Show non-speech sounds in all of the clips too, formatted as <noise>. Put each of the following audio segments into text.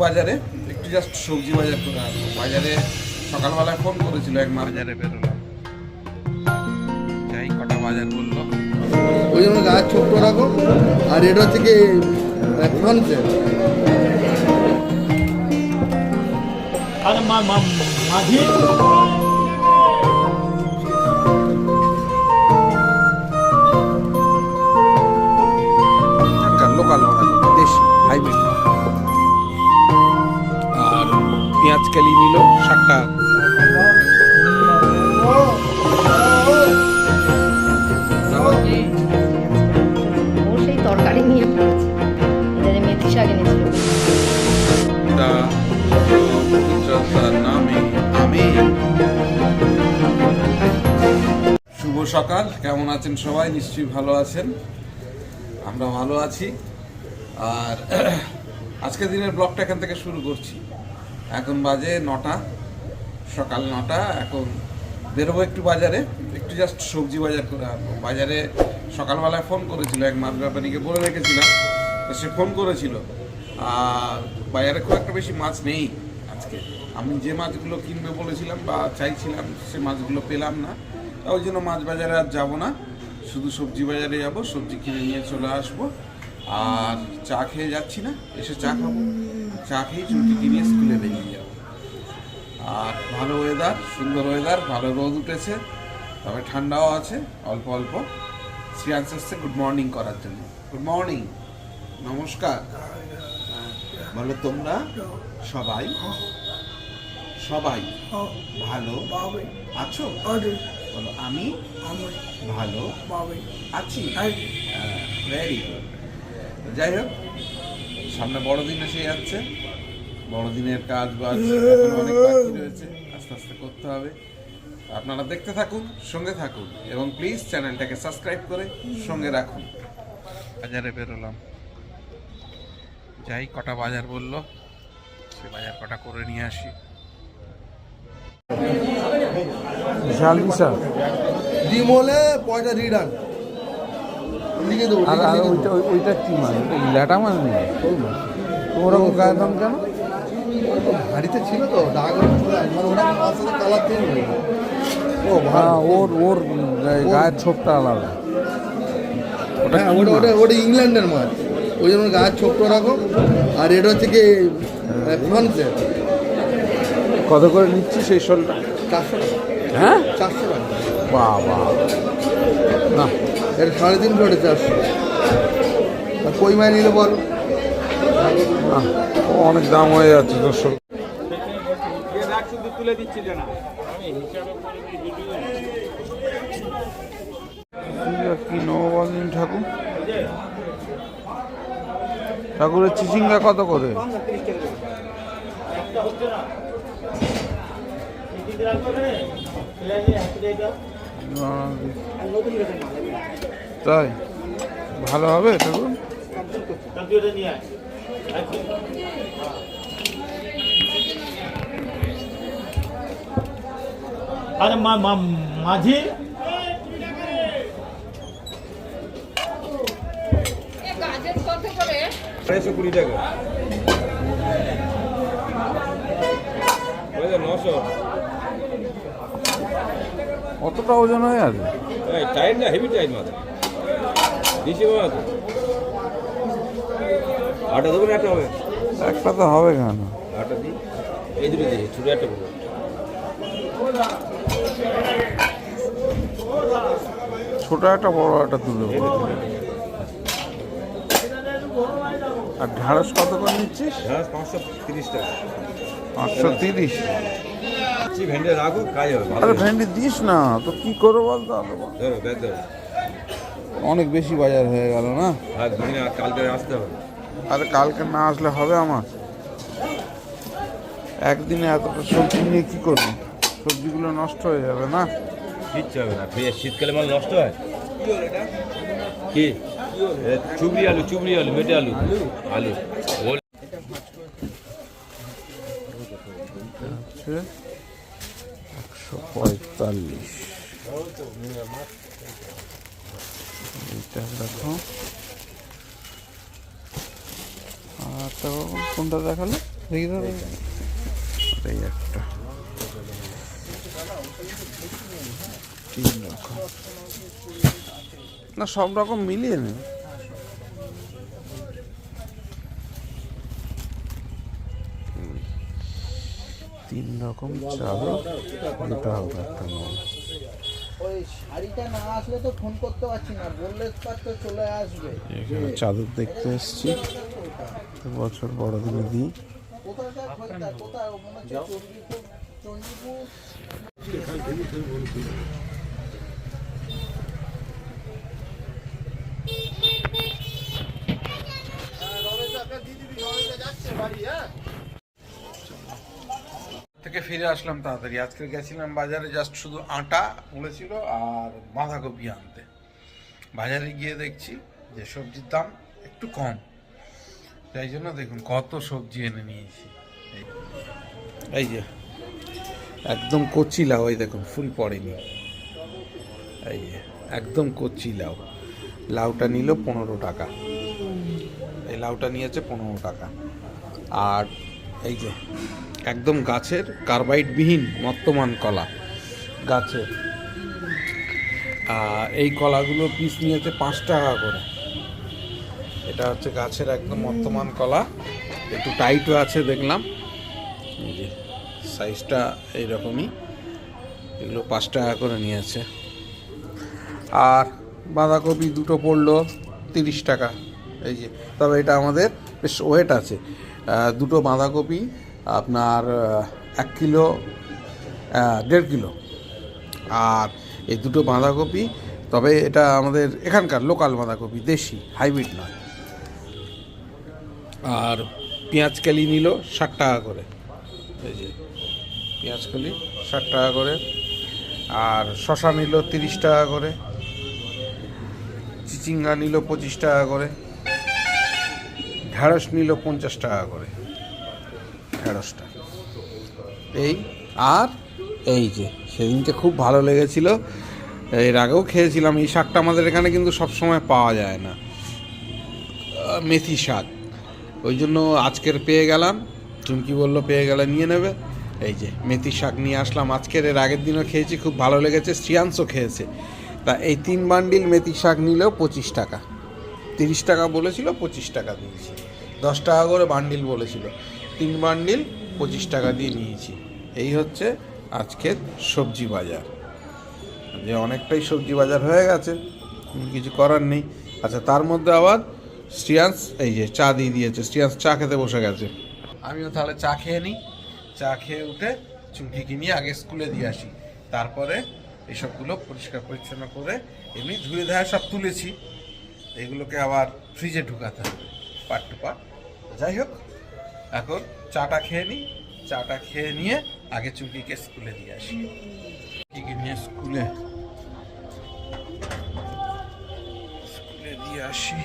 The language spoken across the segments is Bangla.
বাজারে একটু জাস্ট সবজি বাজার করে আসব। বাজারে সকালবেলায় ফোন করেছিল এক বাজারে বেরোলাম। যাই কটা বাজার বলল? ওই জন্য গাছ ছোট্ট রাখো আর এটা হচ্ছে কি ফ্রন্টে আর মা মা- মাঝি? পেঁয়াজ কালি নিল ষাট টাকা তরকারি নিয়ে পড়েছে। এটা যে মেথি শাক এনেছিল। নামে শুভ সকাল কেমন আছেন সবাই? নিশ্চয়ই ভালো আছেন। আমরা ভালো আছি। আর আজকের দিনের ব্লগটা এখান থেকে শুরু করছি। এখন বাজে নটা, সকাল নটা, এখন বেরোবো একটু বাজারে, একটু জাস্ট সবজি বাজার করে আনব। বাজারে সকালবেলায় ফোন করেছিল এক মাছ ব্যাপারীকে, বলে রেখেছিলাম, তো সে ফোন করেছিল। আর বাজারে খুব একটা বেশি মাছ নেই আজকে। আমি যে মাছগুলো কিনবে বলেছিলাম বা চাইছিলাম, সে মাছগুলো পেলাম না। তা ওই জন্য মাছ বাজারে আর যাব না। শুধু সবজি বাজারে যাব, সবজি কিনে নিয়ে চলে আসব। আর চা খেয়ে যাচ্ছি না এসে চা খাব। চা খেয়ে চুলটি নিয়ে স্কুলে বেরিয়ে যাব। আর ভালো ওয়েদার সুন্দর ওয়েদার ভালো রোদ উঠেছে তবে ঠান্ডাও আছে অল্প অল্প। শ্রিয়াংশ এসছে গুড মর্নিং করার জন্য। গুড মর্নিং নমস্কার। বলো তোমরা সবাই সবাই ভালো আছো? বলো আমি ভালো আছি। ভেরি গুড যাই হোক সামনে বড়দিন এসে যাচ্ছে। বড়দিনের কাজ বাজ <laughs> অনেক বাকি রয়েছে আস্তে আস্তে করতে হবে। আপনারা দেখতে থাকুন সঙ্গে থাকুন এবং প্লিজ চ্যানেলটাকে সাবস্ক্রাইব করে সঙ্গে রাখুন। বাজারে বেরোলাম। যাই কটা বাজার বলল সে বাজার কটা করে নিয়ে আসি। বিশাল বিশাল ডিম হলে পয়সা রিটার্ন আর আর ওইটা ওইটা কি ওটা ল্যাটা মানে নেই? গায়ের দাম কেন? ছিল তো। ও হ্যাঁ ওর ওর গায়ের ছোপটা আলাদা। ওটা হ্যাঁ ওটা ইংল্যান্ডের মাছ ওই জন্য গাছ ছোট্ট রাখো আর এটা হচ্ছে কি কত করে নিচ্ছি সেই শোলটা? চারশো টাকা। হ্যাঁ? চারশো টাকা। বাবা। না। এটা সাড়ে তিনশো এটা চারশো। কই মাছ নিলে বল? অনেক দাম হয়ে যাচ্ছে তো শোল কি নেব ঠাকুর? ঠাকুরের চিচিঙ্গা কত করে? তাই? ভালো হবে আয় আর মা মা- মাঝি? আড়াইশো কুড়ি টাকা। নশো। অতটা ওজন হয়ে আছে টাইট না হেভি টাইট মাথা। আটা দেবো একটা হবে? একটা তো হবে কেন? আটা দিই। এই দুটো দিই ছোটো একটা বড়। ছোট একটা বড় একটা তুলে আর ঢাঁড়স কত করে নিচ্ছিস? পাঁচশো তিরিশ টাকা। পাঁচশো তিরিশ। আচ্ছা ভেন্ডে রাখো কাজ হবে আরে ভেন্ডি দিস না তো কি করব বলতো ধরো ব্যাগ ধরো অনেক বেশি বাজার হয়ে গেল না? আর দুদিন কালকে আসতে হবে। আরে কালকে না আসলে হবে আমার। একদিনে এতটা সবজি নিয়ে কি করবি? সবজিগুলো নষ্ট হয়ে যাবে না? কিচ্ছু হবে না শীতকালে মাল নষ্ট হয়? কি? চুবড়ি আলু চুবড়ি আলু মেটে আলু। আলু ওল হচ্ছে একশো পঁয়তাল্লিশ। এইটা দেখো। আর দেখো কোনটা দেখাল? দেখি এই একটা। তিন রকম। না সব রকম মিলিয়ে নেই তিন রকম চাদর দুটা হবে একটা নয় ওই শাড়িটা না আসলে তো ফোন করতে পারছি না বললে তো চলে আসবে। চাদর দেখতে এসছি। বছর বড়দিনে দিই কোথায় ফিরে আসলাম তাড়াতাড়ি। আজকে গেছিলাম বাজারে জাস্ট শুধু আটা বলেছিল আর বাঁধাকপি আনতে। বাজারে গিয়ে দেখছি যে সবজির দাম একটু কম। তাই জন্য দেখুন, কত সবজি এনে নিয়েছি। এই যে। একদম কচি লাউ এই দেখুন, ফুল পড়েনি। এই যে, একদম কচি লাউ লাউটা নিল পনেরো টাকা। এই লাউটা নিয়েছে পনেরো টাকা। আর এই যে একদম গাছের কার্বাইডবিহীন মর্তমান কলা গাছের। এই কলাগুলো পিস নিয়েছে পাঁচ টাকা করে। এটা হচ্ছে গাছের একদম মর্তমান কলা। একটু টাইটও আছে দেখলাম। যে সাইজটা এইরকমই। এগুলো পাঁচ টাকা করে নিয়েছে। আর বাঁধাকপি দুটো পড়ল তিরিশ টাকা। এই যে, তবে এটা আমাদের বেশ ওয়েট আছে। দুটো বাঁধাকপি আপনার এক কিলো দেড় কিলো। আর এই দুটো বাঁধাকপি, তবে এটা আমাদের এখানকার লোকাল বাঁধাকপি, দেশি, হাইব্রিড নয়। আর পেঁয়াজ কালি নিল ষাট টাকা করে। এই যে, পেঁয়াজ কালি ষাট টাকা করে। আর শশা নিল তিরিশ টাকা করে। চিচিঙ্গা নিল পঁচিশ টাকা করে। ঢ্যাঁড়স নিল পঞ্চাশ টাকা করে। ঢ্যাঁড়সটা এই আর এই যে, সেদিনকে খুব ভালো লেগেছিল। এর আগেও খেয়েছিলাম, এই শাকটা আমাদের এখানে কিন্তু সবসময় পাওয়া যায় না। মেথি শাক। ওই জন্য আজকের পেয়ে গেলাম। চুমকি বলল, পেয়ে গেলে নিয়ে নেবে। এই যে, মেথি শাক নিয়ে আসলাম। আজকের এর আগের দিনও খেয়েছি, খুব ভালো লেগেছে। শ্রিয়াংশও খেয়েছে। তা এই তিন বান্ডিল মেথি শাক নিলেও পঁচিশ টাকা। তিরিশ টাকা বলেছিল, পঁচিশ টাকা দিয়েছি। দশ টাকা করে বান্ডিল বলেছিল। তিন বান্ডিল পঁচিশ টাকা দিয়ে নিয়েছি। এই হচ্ছে আজকের সবজি বাজার। যে অনেকটাই সবজি বাজার হয়ে গেছে কিছু করার নেই। আচ্ছা তার মধ্যে আবার শ্রিয়াংশ, এই যে চা দিয়ে দিয়েছে। শ্রিয়াংশ চা খেতে বসে গেছে। আমিও তাহলে চা খেয়ে নিই। চা খেয়ে উঠে চুমকিকে নিয়ে আগে স্কুলে দিয়ে আসি। তারপরে এসবগুলো পরিষ্কার পরিচ্ছন্ন করে এমনি ধুয়ে ধায় সব তুলেছি। এগুলোকে আবার ফ্রিজে ঢুকাতে হবে। পার্ট টু পার্ট যাই হোক এখন চাটা খেয়ে নিই চাটা খেয়ে নিয়ে আগে চুমকিকে স্কুলে দিয়ে আসি। চুমকিকে নিয়ে স্কুলে। স্কুলে দিয়ে আসি।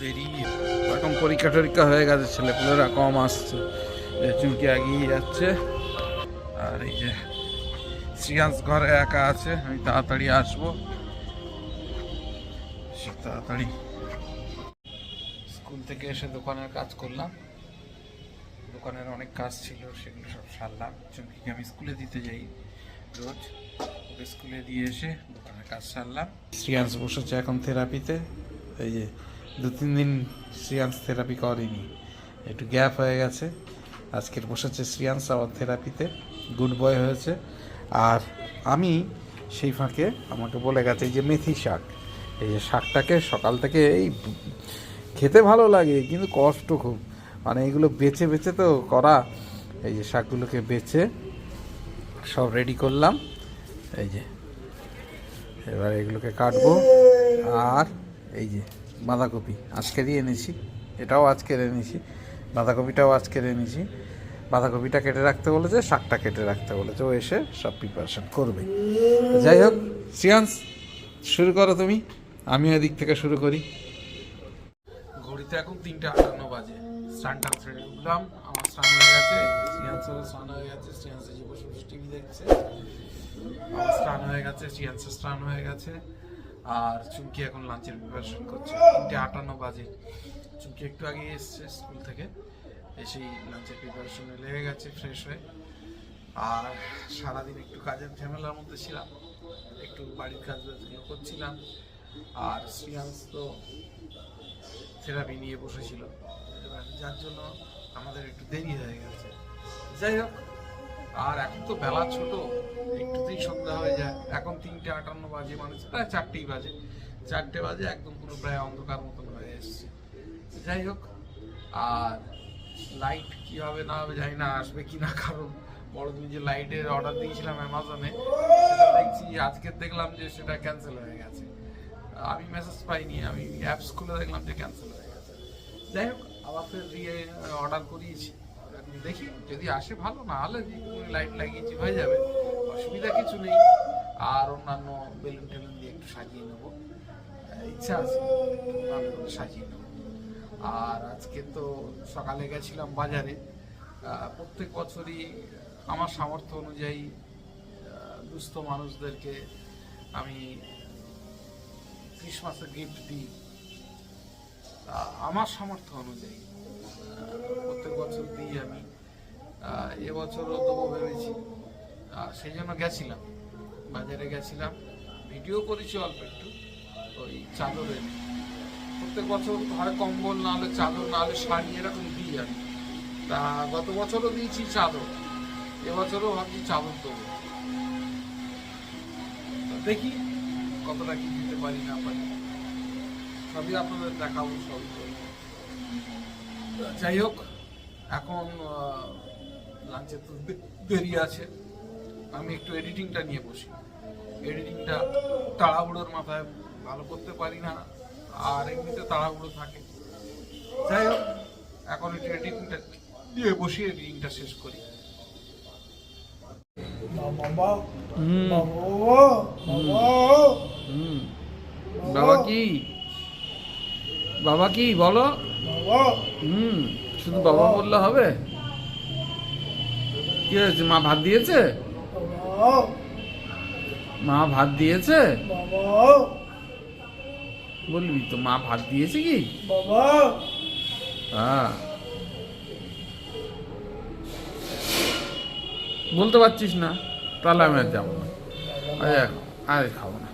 দেরি। এখন পরীক্ষা টরীক্ষা হয়ে গেছে ছেলেপুলেরা কম আসছে। চুমকি এগিয়ে যাচ্ছে। আর এই যে শ্রিয়াংশ ঘরে একা আছে আমি তাড়াতাড়ি আসব। তাড়াতাড়ি স্কুল থেকে এসে দোকানের কাজ করলাম। দোকানের অনেক কাজ ছিল, সেগুলো সব সারলাম। চুমকিকে আমি স্কুলে দিতে যাই রোজ। স্কুলে দিয়ে এসে দোকানের কাজ সারলাম। শ্রিয়াংশ বসেছে এখন থেরাপিতে। এই যে দু তিন দিন শ্রিয়াংশ থেরাপি করেনি। একটু গ্যাপ হয়ে গেছে। আজকের বসেছে শ্রিয়াংশ আবার থেরাপিতে। গুড বয় হয়েছে। আর আমি সেই ফাঁকে আমাকে বলে গেছে যে মেথি শাক। এই যে শাকটাকে সকাল থেকে এই খেতে ভালো লাগে, কিন্তু কষ্ট খুব। মানে এগুলো বেছে বেছে তো করা। এই যে শাকগুলোকে বেছে সব রেডি করলাম। এই যে, এবার এগুলোকে কাটবো। আর এই যে বাঁধাকপি আজকেরই এনেছি, এটাও আজকের এনেছি, বাঁধাকপিটাও আজকের এনেছি। বাঁধাকপিটা কেটে রাখতে বলেছে, শাকটা কেটে রাখতে বলেছে, ও এসে সব প্রিপারেশন করবে। যাই হোক সিয়ান্স শুরু করো তুমি। আমিও এদিক থেকে শুরু করি। ঘড়িতে এখন তিনটে আটান্ন বাজে। স্নানটা ছেড়ে উঠলাম, আমার স্নান হয়ে গেছে সিয়ান্সেরও স্নান হয়ে গেছে সিয়ান্সে যে টিভি দেখছে। আমার স্নান হয়ে গেছে সিয়ান্সের স্নান হয়ে গেছে, আর চুমকি এখন লাঞ্চের প্রিপারেশন করছে। তিনটে আটান্ন বাজে। চুমকি একটু আগে এসছে স্কুল থেকে, এসেই লাঞ্চের প্রিপারেশনে লেগে গেছে ফ্রেশ হয়ে। আর সারাদিন একটু কাজের ঝামেলার মধ্যে ছিলাম, একটু বাড়ির কাজ বাজগুলো করছিলাম। আর শ্রিয়াংশ তো থেরাপি নিয়ে বসেছিল। যার জন্য আমাদের একটু দেরি হয়ে গেছে। যাই হোক, আর এখন তো বেলা ছোট একটুতেই সন্ধ্যা হয়ে যায়। এখন তিনটে আটান্ন বাজে মানে প্রায় চারটেই বাজে। চারটে বাজে, একদম পুরো প্রায় অন্ধকার মতন হয়ে এসছে। যাই হোক, আর লাইট কি হবে না হবে জানি না, আসবে কি না, কারণ বড়দিন যে লাইটের অর্ডার দিয়েছিলাম অ্যামাজনে সেটা দেখছি, আজকে দেখলাম যে সেটা ক্যান্সেল হয়ে গেছে। আমি মেসেজ পাইনি, আমি অ্যাপস খুলে দেখলাম যে ক্যান্সেল হয়ে গেছে। যাই হোক আবার ফের দিয়ে অর্ডার করিয়েছি। দেখি, যদি আসে ভালো, না হলে লাইট লাগিয়েছি, হয়ে যাবে। অসুবিধা কিছু নেই। আর অন্যান্য বেলুন টেলুন দিয়ে একটু সাজিয়ে নেব। ইচ্ছা আছে সাজিয়ে নেব। আর আজকে তো সকালে গেছিলাম বাজারে। প্রত্যেক বছরই আমার সামর্থ্য অনুযায়ী দুস্থ মানুষদেরকে আমি ক্রিসমাসের গিফট দিই? আমার সামর্থ্য অনুযায়ী। প্রত্যেক বছর দিই আমি। এবছরও দেবো ভেবেছি। সেই জন্য গেছিলাম। বাজারে গেছিলাম। ভিডিও করেছি অল্প একটু। ওই চাদরের। প্রত্যেক বছর ঘরে কম্বল না হলে চাদর না হলে শাড়ি এরকম দিই আমি। তা গত বছরও দিয়েছি চাদর। এবছরও ভাবছি চাদর দেবো। দেখি কতটা কি পারি না পারি। সবই আপনাদের দেখাবো সবই করব। যাই হোক এখন লাঞ্চে তো দেরি আছে। আমি একটু এডিটিংটা নিয়ে বসি। এডিটিংটা তাড়াহুড়োর মাথায় ভালো করতে পারি না আর এমনিতে তাড়াহুড়ো থাকে। যাই হোক এখন একটু এডিটিংটা দিয়ে বসি এডিটিংটা শেষ করি। বাবা কি? বাবা কি বলো? হুম শুধু বাবা বললে হবে? কি হয়েছে মা ভাত দিয়েছে? মা ভাত দিয়েছে? বলবি তো মা ভাত দিয়েছে কি? হ্যাঁ। বলতে পারছিস না? তাহলে আমি আর যাব না। আরে খাব না।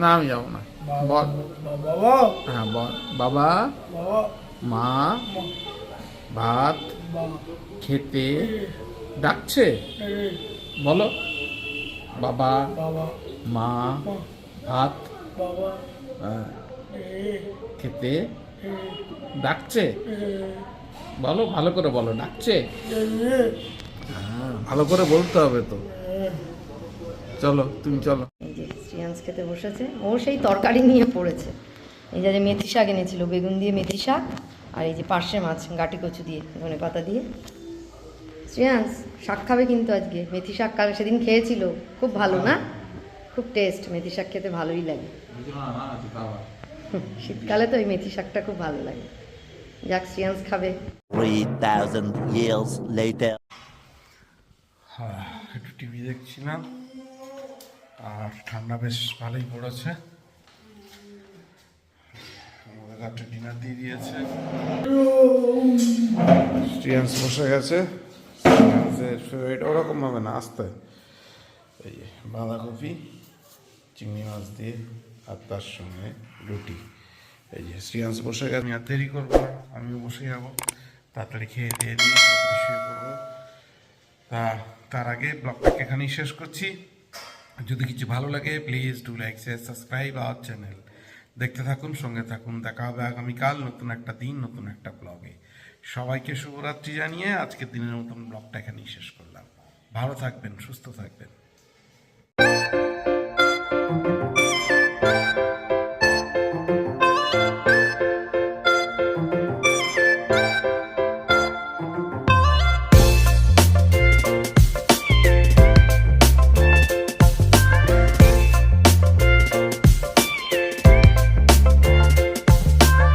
না আমি যাব না। বল হ্যাঁ বল বাবা। মা। ভাত। খেতে। ডাকছে? বলো। বাবা। মা। ভাত। হ্যাঁ, খেতে। ডাকছে? বলো ভালো করে বলো ডাকছে? হ্যাঁ ভালো করে বলতে হবে তো। চলো তুমি চলো। যে খেতে বসেছে। ও সেই তরকারি নিয়ে পড়েছে। এই যে মেথি শাক এনেছিল বেগুন দিয়ে মেথি শাক আর এই যে পার্শে মাছ গাটি কচু দিয়ে ধনে পাতা দিয়ে। শ্রেয়াংশ শাক খাবে কিন্তু আজকে। মেথি শাক কাল সেদিন খেয়েছিল। খুব ভালো না? খুব টেস্ট মেথি শাক খেতে ভালোই লাগে। <laughs> শীতকালে তো ওই মেথি শাকটা খুব ভালো লাগে। যাক শ্রিয়াংশ খাবে। 3,000 years later. হ্যাঁ একটু টিভি দেখছিলাম। আর ঠান্ডা বেশ ভালোই পড়েছে। আমাদের রাত্রে ডিনার দিয়ে দিয়েছে। স্টিয়ান্স বসে গেছে। ফেভারিট ওরকম ভাবে না আসতে এই যে বাঁধাকপি চিংড়ি মাছ দিয়ে আর তার সঙ্গে রুটি। এই যে শ্রিয়াংশ বসে গেছে। আমি আর দেরি করব আমিও বসে যাব। তাড়াতাড়ি খেয়ে দিয়ে নিয়ে শুয়ে পড়ব। তা তার আগে ব্লগটাকে এখানেই শেষ করছি। যদি কিছু ভালো লাগে please do like share subscribe our channel দেখতে থাকুন, সঙ্গে থাকুন, দেখা হবে আগামীকাল নতুন একটা দিন, নতুন একটা ব্লগে সবাইকে শুভরাত্রি জানিয়ে আজকের দিনের মতন ব্লগটা এখানেই শেষ করলাম। ভালো থাকবেন, সুস্থ থাকবেন।